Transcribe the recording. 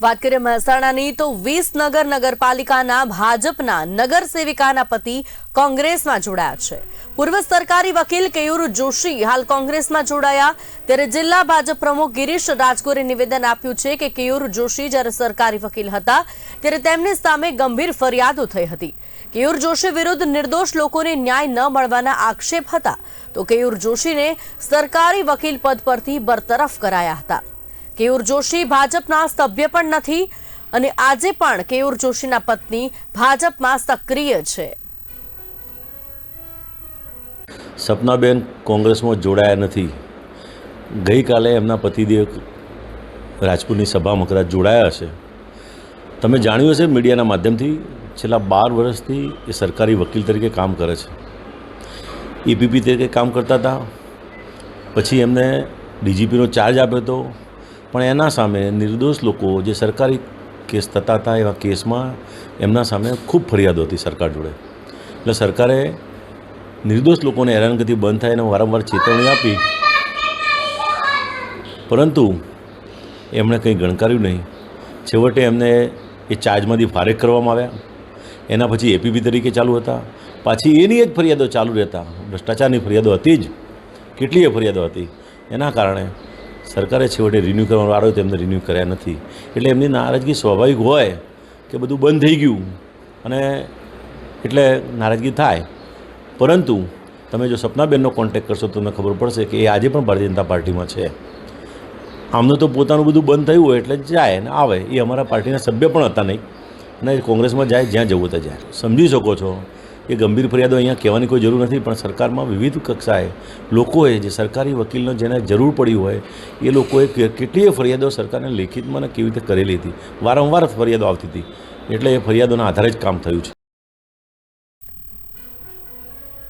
વાત કરીએ મહેસાણાની, તો વિસનગર નગરપાલિકાના ભાજપના નગર સેવિકાના પતિ કોંગ્રેસમાં જોડાયા છે. પૂર્વ સરકારી વકીલ કેયુર જોશી હાલ કોંગ્રેસમાં જોડાયા. ત્યારે જિલ્લા ભાજપ પ્રમુખ ગિરીશ રાજગોરે નિવેદન આપ્યું છે કે કેયુર જોશી જ્યારે સરકારી વકીલ હતા, ત્યારે તેમની સામે ગંભીર ફરિયાદો થઈ હતી. કેયુર જોશી વિરુદ્ધ નિર્દોષ લોકોને ન્યાય ન મળવાના આક્ષેપ હતા. તો કેયુર જોશીને સરકારી વકીલ પદ પરથી બરતરફ કરાયા હતા. કેયુર જોશી ભાજપના સભ્ય પણ નથી અને આજે પણ કેયુર જોશીના પત્ની ભાજપમાં સક્રિય છે. સપનાબેન કોંગ્રેસમાં જોડાયા નથી. ગઈકાલે એમના પતિદેવ રાજપૂતની સભામાં કદાચ જોડાયા હશે તમે જાણ્યું હશે મીડિયાના માધ્યમથી છેલ્લા બાર વર્ષથી એ સરકારી વકીલ તરીકે કામ કરે છે. ઈપીપી તરીકે કામ કરતા હતા. પછી એમને ડીજીપીનો ચાર્જ આપ્યો હતો. પણ એના સામે નિર્દોષ લોકો જે સરકારી કેસ થતા હતા એવા કેસમાં એમના સામે ખૂબ ફરિયાદો હતી સરકાર જોડે. એટલે સરકારે નિર્દોષ લોકોને હેરાનગતિ બંધ થાય એને વારંવાર ચેતવણી આપી. પરંતુ એમણે કંઈ ગણકાર્યું નહીં. છેવટે એમને એ ચાર્જમાંથી ફારેક કરવામાં આવ્યા. એના પછી એપીપી તરીકે ચાલુ હતા. પાછી એની જ ફરિયાદો ચાલુ રહેતા. ભ્રષ્ટાચારની ફરિયાદો હતી જ. કેટલીય ફરિયાદો હતી. એના કારણે સરકારે છેવટે રિન્યૂ કરવાનો વાળો તો એમને રિન્યૂ કર્યા નથી. એટલે એમની નારાજગી સ્વાભાવિક હોય કે બધું બંધ થઈ ગયું અને એટલે નારાજગી થાય. પરંતુ તમે જો સપનાબેનનો કોન્ટેક્ટ કરશો તો તમને ખબર પડશે કે એ આજે પણ ભારતીય જનતા પાર્ટીમાં છે. આમનું તો પોતાનું બધું બંધ થયું હોય એટલે જાય ને આવે. એ અમારા પાર્ટીના સભ્ય પણ હતા નહીં. અને કોંગ્રેસમાં જાય જ્યાં જવું ત્યાં જાય. સમજી શકો છો એ ગંભીર ફરિયાદો અહીંયા કહેવાની કોઈ જરૂર નથી, પણ સરકારમાં વિવિધ કક્ષાએ લોકોએ જે સરકારી વકીલનો જેને જરૂર પડી હોય, એ લોકોએ કેટલીય ફરિયાદો સરકારને લેખિતમાં કેવી રીતે કરેલી હતી. વારંવાર ફરિયાદો આવતી હતી. એટલે એ ફરિયાદોના આધારે જ કામ થયું છે.